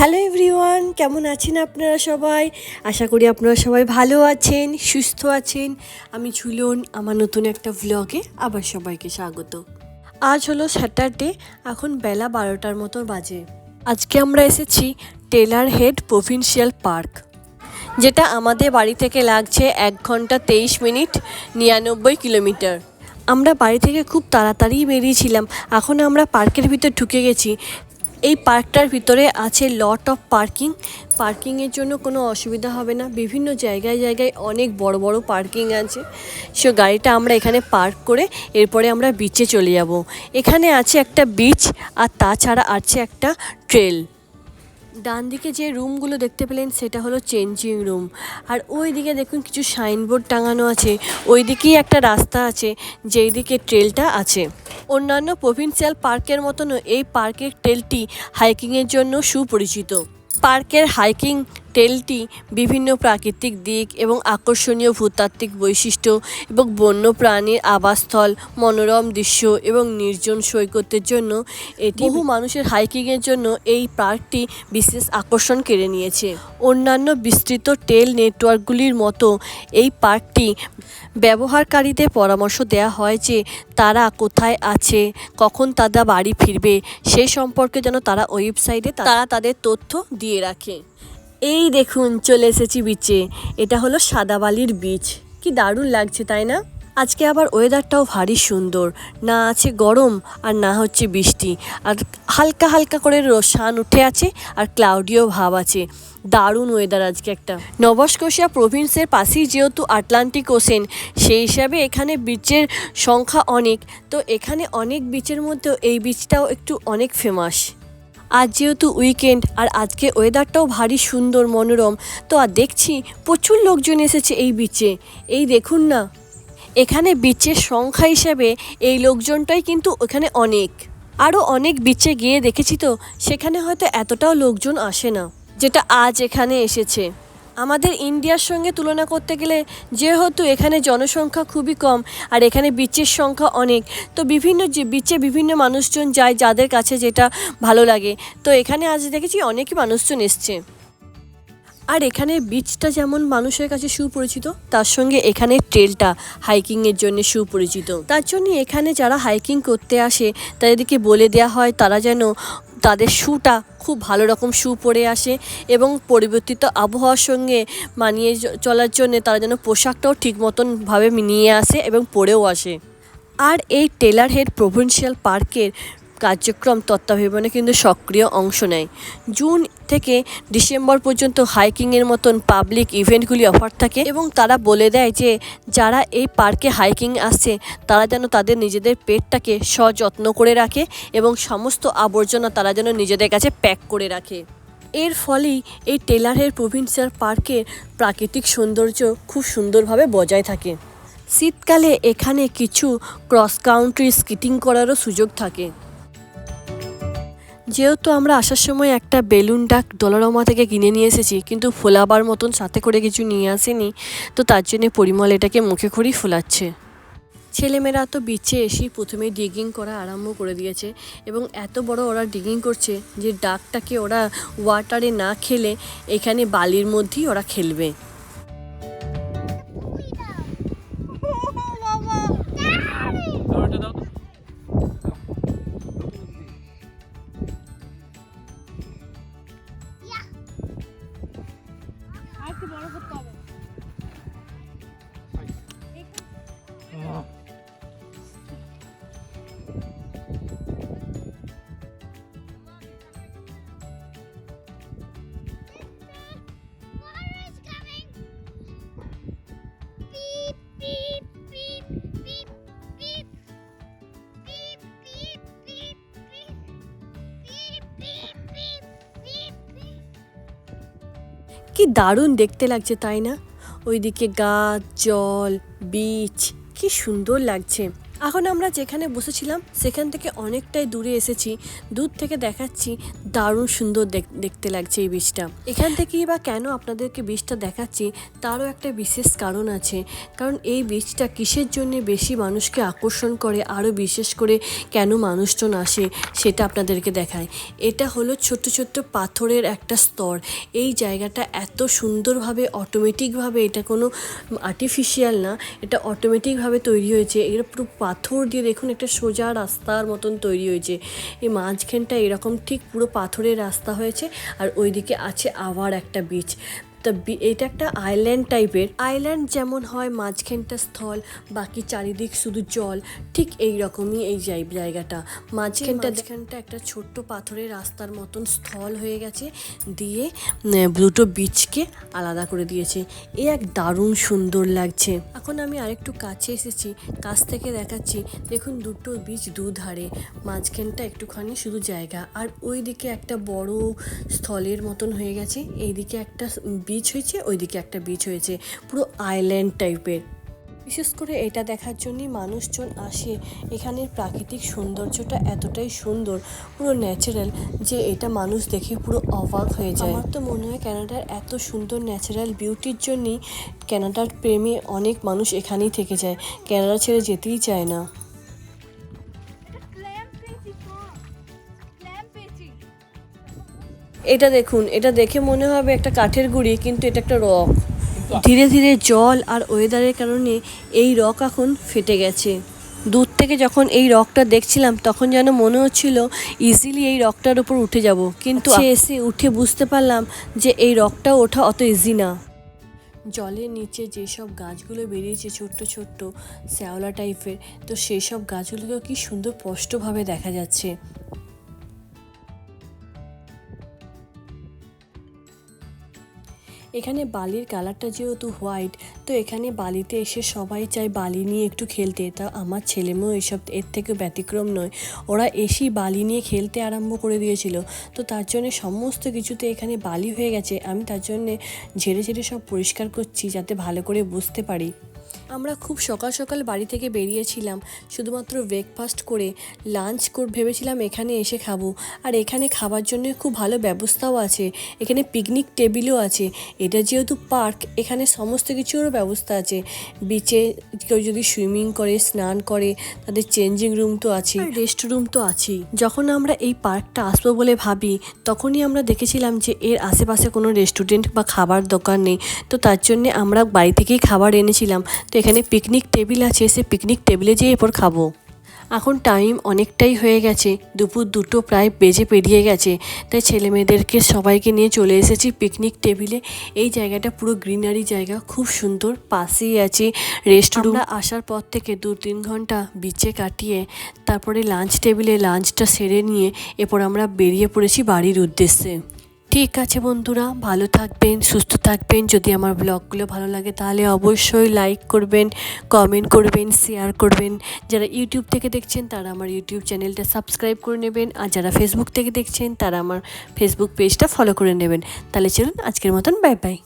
Hello everyone কেমন আছেন আপনারা সবাই? আশা করি আপনারা সবাই ভালো আছেন, সুস্থ আছেন। আমি ঝুলন, আমার নতুন একটা ভ্লগে আবার সবাইকে স্বাগত। আজ হলো স্যাটারডে এখন বেলা বারোটার মতো বাজে। আজকে আমরা এসেছি টেলার হেড প্রভিন্সিয়াল পার্ক যেটা আমাদের বাড়ি থেকে লাগছে এক ঘণ্টা তেইশ মিনিট নিরানব্বই কিলোমিটার। আমরা বাড়ি থেকে খুব তাড়াতাড়ি বেরিয়েছিলাম, এখন আমরা পার্কের ভিতর ঢুকে গেছি। এই পার্কটার ভিতরে আছে লট অফ পার্কিং পার্কিংয়ের জন্য কোনো অসুবিধা হবে না। বিভিন্ন জায়গায় জায়গায় অনেক বড় বড় পার্কিং আছে। সো গাড়িটা আমরা এখানে পার্ক করে এরপরে আমরা বিচে চলে যাব। এখানে আছে একটা বিচ আর তাছাড়া আছে একটা ট্রেল ডান দিকে যে রুমগুলো দেখতে পেলেন, সেটা হলো চেঞ্জিং রুম। আর ওই দিকে দেখুন কিছু সাইনবোর্ড টাঙানো আছে। ওই দিকেই একটা রাস্তা আছে, যেই দিকে ট্রেলটা আছে। অন্যান্য প্রভিন্সিয়াল পার্কের মতনও এই পার্কের ট্রেলটি হাইকিংয়ের জন্য সুপরিচিত। পার্কের হাইকিং ট্রেলটি বিভিন্ন প্রাকৃতিক দিক এবং আকর্ষণীয় ভূতাত্ত্বিক বৈশিষ্ট্য এবং বন্য প্রাণীর আবাসস্থল, মনোরম দৃশ্য এবং নির্জন সৈকতের জন্য এটি বহু মানুষের হাইকিংয়ের জন্য এই পার্কটি বিশেষ আকর্ষণ কেড়ে নিয়েছে। অন্যান্য বিস্তৃত টেল নেটওয়ার্কগুলির মতো এই পার্কটি ব্যবহারকারীদের পরামর্শ দেওয়া হয় যে তারা কোথায় আছে, কখন তারা বাড়ি ফিরবে সেই সম্পর্কে যেন তারা ওয়েবসাইটে তারা তাদের তথ্য দিয়ে রাখে। এই দেখুন, চলে এসেছি বিচে এটা হলো সাদাবালির বীচ কি দারুণ লাগছে, তাই না? আজকে আবার ওয়েদারটাও ভারী সুন্দর। না আছে গরম আর না হচ্ছে বৃষ্টি। আর হালকা হালকা করে রোশান উঠে আছে আর ক্লাউডিও ভাব আছে। দারুণ ওয়েদার আজকে একটা। নবস্কোশিয়া প্রভিন্সের পাশেই যেহেতু আটলান্টিক ওশেন সেই হিসাবে এখানে বিচের সংখ্যা অনেক। তো এখানে অনেক বিচের মধ্যেও এই বিচটাও একটু অনেক ফেমাস আজ যেহেতু উইকেন্ড আর আজকে ওয়েদারটাও ভারী সুন্দর, মনোরম, তো আর দেখছি প্রচুর লোকজন এসেছে এই বিচে এই দেখুন না, এখানে বিচের সংখ্যা হিসাবে এই লোকজনটাই কিন্তু ওখানে অনেক। আরও অনেক বিচে গিয়ে দেখেছি তো, সেখানে হয়তো এতটাও লোকজন আসে না, যেটা আজ এখানে এসেছে। আমাদের ইন্ডিয়ার সঙ্গে তুলনা করতে গেলে যেহেতু এখানে জনসংখ্যা খুবই কম আর এখানে বিচের সংখ্যা অনেক, তো বিভিন্ন যে বিচে বিভিন্ন মানুষজন যায় যাদের কাছে যেটা ভালো লাগে। তো এখানে আজ দেখেছি অনেকই মানুষজন এসছে। আর এখানে বিচটা যেমন মানুষের কাছে সুপরিচিত, তার সঙ্গে এখানে ট্রেলটা হাইকিংয়ের জন্য সুপরিচিত। তার জন্য এখানে যারা হাইকিং করতে আসে, তাদেরকে বলে দেওয়া হয়, তারা যেন তাদের শ্যুটা খুব ভালো রকম শ্যু পরে আসে এবং পরিবর্তিত আবহাওয়ার সঙ্গে মানিয়ে চলার জন্য তারা যেন পোশাকটাও ঠিক মতনভাবে নিয়ে আসে এবং পরেও আসে। আর এই টেলার হেড প্রভিন্সিয়াল পার্কের কার্যক্রম তত্ত্বাবধানে কিন্তু সক্রিয় অংশ নেয়। জুন থেকে ডিসেম্বর পর্যন্ত হাইকিংয়ের মতন পাবলিক ইভেন্টগুলি অফার থাকে এবং তারা বলে দেয় যে যারা এই পার্কে হাইকিং আসছে তারা যেন তাদের নিজেদের পেটটাকে সযত্ন করে রাখে এবং সমস্ত আবর্জনা তারা যেন নিজেদের কাছে প্যাক করে রাখে। এর ফলেই এই টেলারের প্রভিন্সিয়াল পার্কের প্রাকৃতিক সৌন্দর্য খুব সুন্দরভাবে বজায় থাকে। শীতকালে এখানে কিছু ক্রস কাউন্ট্রি স্কিটিং করারও সুযোগ থাকে। যেহেতু আমরা আসার সময় একটা বেলুন ডাক ডলারমা থেকে কিনে নিয়ে এসেছি, কিন্তু ফোলাবার মতন সাথে করে কিছু নিয়ে আসেনি, তো তার জন্য পরিমল এটাকে মুখে করেই ফোলাচ্ছে। ছেলেমেয়েরা তো বিচে এসেই প্রথমে ডিগিং করা আরম্ভ করে দিয়েছে, এবং এত বড় ওরা ডিগিং করছে যে ডাকটাকে ওরা ওয়াটারে না খেলে এখানে বালির মধ্যেই ওরা খেলবে। কি দারুণ দেখতে লাগছে তাই না? ওইদিকে গাছ জল বিচ কি সুন্দর লাগছে। এখন আমরা যেখানে বসেছিলাম, সেখান থেকে অনেকটাই দূরে এসেছি। দূর থেকে দেখাচ্ছি, দারুণ সুন্দর দেখ- দেখতে লাগছে এই বীজটা এখান থেকেই বা কেন আপনাদেরকে বীজটা দেখাচ্ছি, তারও একটা বিশেষ কারণ আছে। কারণ এই বীজটা কিসের জন্য বেশি মানুষকে আকর্ষণ করে, আরও বিশেষ করে কেন মানুষজন আসে, সেটা আপনাদেরকে দেখায়। এটা হলো ছোট্ট ছোট্ট পাথরের একটা স্তর। এই জায়গাটা এত সুন্দরভাবে অটোমেটিকভাবে এটা কোনো আর্টিফিশিয়াল না, এটা অটোমেটিকভাবে তৈরি হয়েছে। এটা পুরো পাথর দিয়ে দেখুন একটা সোজা রাস্তার মতন তৈরি হয়েছে। এই মাঝখানটা এরকম ঠিক পুরো পাথরের রাস্তা হয়েছে আর ওইদিকে আছে আবার একটা বিচ তা বি- এটা একটা আইল্যান্ড টাইপের আইল্যান্ড যেমন হয় মাঝখানটা স্থল বাকি চারিদিক শুধু জল। ঠিক এই রকমই এই জায়- জায়গাটা। মাঝখানটা যেখানটা একটা ছোট্ট পাথরের রাস্তার মতন স্থল হয়ে গেছে দিয়ে দুটো বীচকে আলাদা করে দিয়েছে। এ এক দারুণ সুন্দর লাগছে। এখন আমি আরেকটু কাছে এসেছি কাছ থেকে দেখাচ্ছি। দেখুন দুটো বীচ দুধারে মাঝখানটা একটুখানি শুধু জায়গা। আর ওই দিকে একটা বড় স্থলের মতন হয়ে গেছে এইদিকে একটা বিচ হয়েছে, ওইদিকে একটা বিচ হয়েছে, পুরো আইল্যান্ড টাইপের বিশেষ করে এটা দেখার জন্যই মানুষজন আসে, এখানের প্রাকৃতিক সৌন্দর্যটা এতটাই সুন্দর, পুরো ন্যাচারাল যে এটা মানুষ দেখে পুরো অবাক হয়ে যায়। আমার তো মনে হয় ক্যানাডার এত সুন্দর ন্যাচারাল বিউটির জন্যই ক্যানাডার প্রেমে অনেক মানুষ এখানেই থেকে যায় ক্যানাডা ছেড়ে যেতেই চায় না। এটা দেখুন এটা দেখে মনে হবে একটা কাঠের গুঁড়ি কিন্তু এটা একটা রক। ধীরে ধীরে জল আর ওয়েদারের কারণে এই রক এখন ফেটে গেছে। দূর থেকে যখন এই রকটা দেখছিলাম তখন যেন মনে হচ্ছিল ইজিলি এই রকটার উপর উঠে যাব। কিন্তু সে এসে উঠে বুঝতে পারলাম যে এই রকটা ওঠা অত ইজি না। জলের নিচে যেসব গাছগুলো বেরিয়েছে ছোট্ট ছোট্ট শ্যাওলা টাইপের তো সেই সব গাছগুলোকেও কি সুন্দর স্পষ্টভাবে দেখা যাচ্ছে। এখানে বালির কালারটা যেহেতু হোয়াইট, তো এখানে বালিতে এসে সবাই চায় বালি নিয়ে একটু খেলতে। তা আমার ছেলে মেয়েও এসব, এর থেকে ব্যতিক্রম নয়। ওরা এসেই বালি নিয়ে খেলতে আরম্ভ করে দিয়েছিল। তো তার জন্য সমস্ত কিছুতে এখানে বালি হয়ে গেছে। আমি তার জন্যে ঝেড়ে ঝেড়ে সব পরিষ্কার করছি যাতে ভালো করে বুঝতে পারি। আমরা খুব সকাল সকাল বাড়ি থেকে বেরিয়েছিলাম, শুধুমাত্র ব্রেকফাস্ট করে লাঞ্চ ভেবেছিলাম এখানে এসে খাব। আর এখানে খাবার জন্য খুব ভালো ব্যবস্থাও আছে, এখানে পিকনিক টেবিলও আছে, এটা যেহেতু পার্ক এখানে সমস্ত কিছুরও ব্যবস্থা আছে। বিচে কেউ যদি সুইমিং করে, স্নান করে, তাদের চেঞ্জিং রুম তো আছে রেস্ট রুম তো আছেই। যখন আমরা এই পার্কটা আসব বলে ভাবি, তখনই আমরা দেখেছিলাম যে এর আশেপাশে কোনো রেস্টুরেন্ট বা খাবার দোকান নেই। তো তার জন্যে আমরা বাড়ি থেকেই খাবার এনেছিলাম। তো এখানে পিকনিক টেবিল আছে সে পিকনিক টেবিলে যেয়ে এরপর খাব। এখন টাইম অনেকটাই হয়ে গেছে, দুপুর দুটো প্রায় বেজে পেরিয়ে গেছে। তাই ছেলে মেয়েদেরকে সবাইকে নিয়ে চলে এসেছি পিকনিক টেবিলে এই জায়গাটা পুরো গ্রিনারি জায়গা, খুব সুন্দর, পাশেই আছে রেস্টুরেন্ট আসার পর থেকে দু তিন ঘণ্টা বিচে কাটিয়ে, তারপরে লাঞ্চ টেবিলে লাঞ্চটা সেরে নিয়ে, এরপর আমরা বেরিয়ে পড়েছি বাড়ির উদ্দেশ্যে। ঠিক আছে বন্ধুরা, ভালো থাকবেন, সুস্থ থাকবেন। যদি আমার ব্লগগুলো ভালো লাগে তাহলে অবশ্যই লাইক করবেন কমেন্ট করবেন শেয়ার করবেন। যারা ইউটিউব থেকে দেখছেন তারা আমার ইউটিউব চ্যানেলটা সাবস্ক্রাইব করে নেবেন। আর যারা ফেসবুক থেকে দেখছেন তারা আমার ফেসবুক পেজটা ফলো করে নেবেন। তাহলে চলুন আজকের মতন বাই বাই